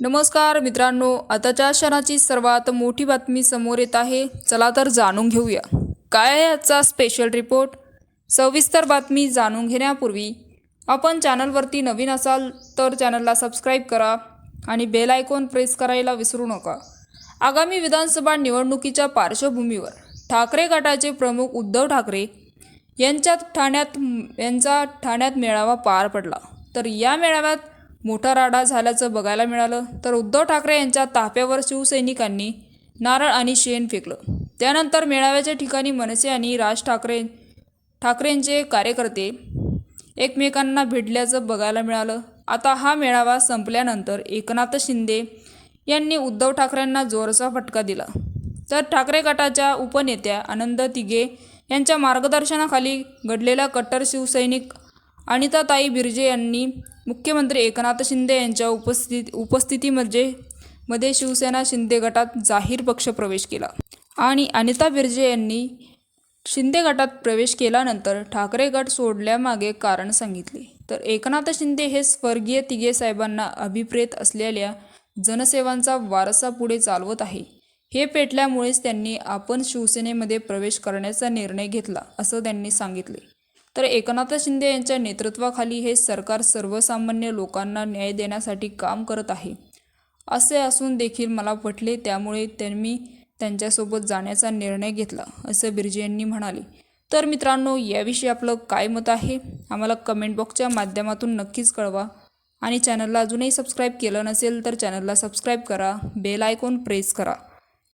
नमस्कार मित्रांनो आताच्या क्षणाची सर्वात मोठी बातमी समोर येत आहे. चला तर जाणून घेऊया. काय आहे आजचा स्पेशल रिपोर्ट सविस्तर बातमी जाणून घेण्यापूर्वी आपण चॅनलवरती नवीन असाल तर चॅनलला सबस्क्राईब करा आणि बेल आयकॉन प्रेस करायला विसरू नका. आगामी विधानसभा निवडणुकीच्या पार्श्वभूमीवर ठाकरे गटाचे प्रमुख उद्धव ठाकरे यांच्यात ठाण्यात यांचा ठाण्यात मेळावा पार पडला. तर या मेळाव्यात मोठा राडा झाल्याचं बघायला मिळालं तर उद्धव ठाकरे यांच्या ताफ्यावर शिवसैनिकांनी नारळ आणि शेण फेकलं. त्यानंतर मेळाव्याच्या ठिकाणी मनसे आणि राज ठाकरे ठाकरेंचे कार्यकर्ते एकमेकांना भिडल्याचं बघायला मिळालं. आता हा मेळावा संपल्यानंतर एकनाथ शिंदे यांनी उद्धव ठाकरेंना जोरचा फटका दिला. तर ठाकरे गटाच्या उपनेत्या आनंद तिघे यांच्या मार्गदर्शनाखाली घडलेला कट्टर शिवसैनिक अनिताताई बिर्जे यांनी मुख्यमंत्री एकनाथ शिंदे यांच्या उपस्थित उपस्थितीमध्ये मध्ये शिवसेना शिंदे गटात जाहीर पक्षप्रवेश केला. आणि अनिता बिर्जे यांनी शिंदे गटात प्रवेश केल्यानंतर ठाकरे गट सोडल्यामागे कारण सांगितले. तर एकनाथ शिंदे हे स्वर्गीय तिघे साहेबांना अभिप्रेत असलेल्या जनसेवांचा वारसा पुढे चालवत आहे. हे पेटल्यामुळेच त्यांनी आपण शिवसेनेमध्ये प्रवेश करण्याचा निर्णय घेतला असं त्यांनी सांगितले. तर एकनाथ शिंदे यांच्या नेतृत्वाखाली हे सरकार सर्वसामान्य लोकांना न्याय देण्यासाठी काम करत आहे. असे असून देखील मला पटले त्यामुळे त्यांनी त्यांच्यासोबत जाण्याचा निर्णय घेतला असं बिर्जे यांनी म्हणाले. तर मित्रांनो याविषयी आपलं काय मत आहे? आम्हाला कमेंट बॉक्सच्या माध्यमातून नक्कीच कळवा. आणि चॅनलला अजूनही सबस्क्राईब केलं नसेल तर चॅनलला सबस्क्राईब करा. बेल आयकॉन प्रेस करा.